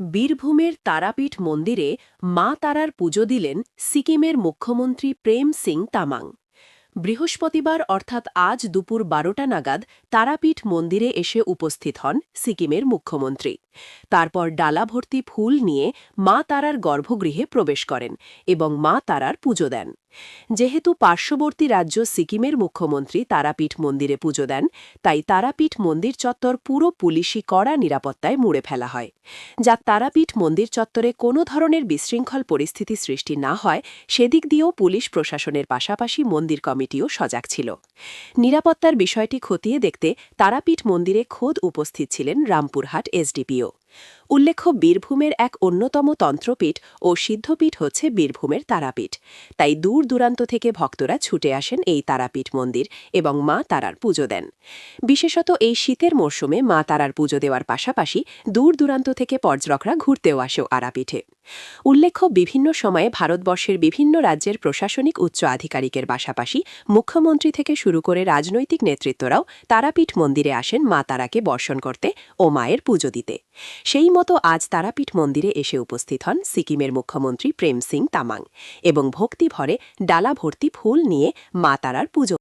বীরভূমের তারাপীঠ মন্দিরে মা তারার পুজো দিলেন সিকিমের মুখ্যমন্ত্রী প্রেম সিং তামাং। বৃহস্পতিবার অর্থাৎ আজ দুপুর বারোটা নাগাদ তারাপীঠ মন্দিরে এসে উপস্থিত হন সিকিমের মুখ্যমন্ত্রী। তারপর ডালা ভর্তি ফুল নিয়ে মা তারার গর্ভগৃহে প্রবেশ করেন এবং মা তারার পুজো দেন। যেহেতু পার্শ্ববর্তী রাজ্য সিকিমের মুখ্যমন্ত্রী তারাপীঠ মন্দিরে পুজো দেন, তাই তারাপীঠ মন্দির চত্বর পুরো পুলিশি কড়া নিরাপত্তায় মুড়ে ফেলা হয়। যা তারাপীঠ মন্দির চত্বরে কোনো ধরনের বিশৃঙ্খল পরিস্থিতি সৃষ্টি না হয়, সেদিক দিয়েও পুলিশ প্রশাসনের পাশাপাশি মন্দির কমিটিও সজাগ ছিল। নিরাপত্তার বিষয়টি খতিয়ে দেখতে তারাপীঠ মন্দিরে খোদ উপস্থিত ছিলেন রামপুরহাট এসডিপিও। উল্লেখ্য, বীরভূমের এক অন্যতম তন্ত্রপীঠ ও সিদ্ধপীঠ হচ্ছে বীরভূমের তারাপীঠ। তাই দূর দূরান্ত থেকে ভক্তরা ছুটে আসেন এই তারাপীঠ মন্দির এবং মা তারার পুজো দেন। বিশেষত এই শীতের মরশুমে মা তারার পুজো দেওয়ার পাশাপাশি দূর দূরান্ত থেকে পর্যটকরা ঘুরতেও আসেও আরাপীঠে উল্লেখ্য, বিভিন্ন সময়ে ভারতবর্ষের বিভিন্ন রাজ্যের প্রশাসনিক উচ্চ আধিকারিকের পাশাপাশি মুখ্যমন্ত্রী থেকে শুরু করে রাজনৈতিক নেতৃত্বরাও তারাপীঠ মন্দিরে আসেন মা তারাকে বর্ষণ করতে ও মায়ের পুজো দিতে। সেই মতো আজ তারাপীঠ মন্দিরে এসে উপস্থিত হন সিকিমের মুখ্যমন্ত্রী প্রেম সিং তামাং এবং ভক্তিভরে ডালা ভর্তি ফুল নিয়ে মা তারার পুজো